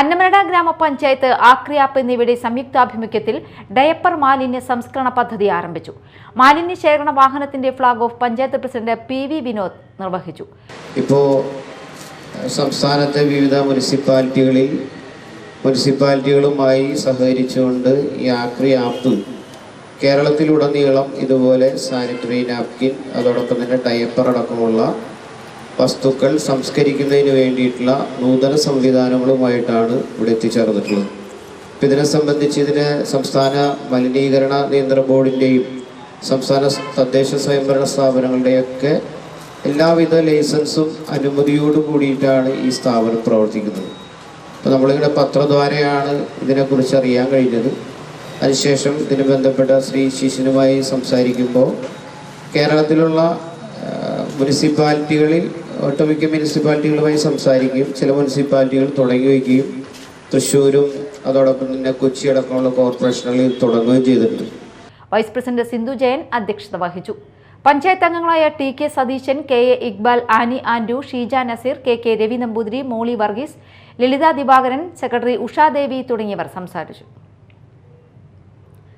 അന്നമനട ഗ്രാമപഞ്ചായത്ത് ആക്രിയാപ്പ് എന്നിവയുടെ സംയുക്താഭിമുഖ്യത്തിൽ ഡയപ്പർ മാലിന്യ സംസ്കരണ പദ്ധതി ആരംഭിച്ചു. മാലിന്യ ശേഖരണ വാഹനത്തിന്റെ flag off panchayat president P V Vinod നിർവഹിച്ചു. ഇപ്പോൾ സംസ്ഥാനത്തെ വിവിധ മുനിസിപ്പാലിറ്റികളിൽ മുനിസിപ്പാലിറ്റികളുമായി സഹകരിച്ചുകൊണ്ട് ഈ ആക്രി ആപ്പ് കേരളത്തിലുടനീളം ഇതുപോലെ സാനിറ്ററി നാപ്കിൻ അതോടൊപ്പം തന്നെ ഡയപ്പർ അടക്കമുള്ള വസ്തുക്കൾ സംസ്കരിക്കുന്നതിന് വേണ്ടിയിട്ടുള്ള നൂതന സംവിധാനങ്ങളുമായിട്ടാണ് ഇവിടെ എത്തിച്ചേർന്നിട്ടുള്ളത്. അപ്പം ഇതിനെ സംബന്ധിച്ച് ഇതിന് സംസ്ഥാന മലിനീകരണ നിയന്ത്രണ ബോർഡിന്റെയും സംസ്ഥാന തദ്ദേശ സ്വയംഭരണ സ്ഥാപനങ്ങളുടെയൊക്കെ എല്ലാവിധ ലൈസൻസും അനുമതിയോട് കൂടിയിട്ടാണ് ഈ സ്ഥാപനം പ്രവർത്തിക്കുന്നത്. അപ്പോൾ നമ്മളിങ്ങനെ പത്രദ്വാരയാണ് ഇതിനെക്കുറിച്ച് അറിയാൻ കഴിഞ്ഞത്. അതിനുശേഷം ഇതിന് ബന്ധപ്പെട്ട ശ്രീ ശിശുനുമായി സംസാരിക്കുമ്പോൾ കേരളത്തിലുള്ള മുനിസിപ്പാലിറ്റികളിൽ ഒട്ടുമിക്ക മുനിസിപ്പാലിറ്റികളുമായി സംസാരിക്കുകയും ചില മുനിസിപ്പാലിറ്റികൾ തുടങ്ങി വയ്ക്കുകയും തൃശ്ശൂരും അതോടൊപ്പം തന്നെ കൊച്ചി അടക്കമുള്ള കോർപ്പറേഷനുകളിൽ തുടങ്ങുകയും ചെയ്തിട്ടുണ്ട്. വൈസ് പ്രസിഡന്റ് സിന്ധു ജയൻ അധ്യക്ഷത വഹിച്ചു. പഞ്ചായത്ത് അംഗങ്ങളായ T K Satheesan K A Iqbal Annie Andu Sheeja Nazeer K K Ravi Namboothiri Molly Varghese Lalitha Divakaran secretary Ushadevi തുടങ്ങിയവർ സംസാരിച്ചു.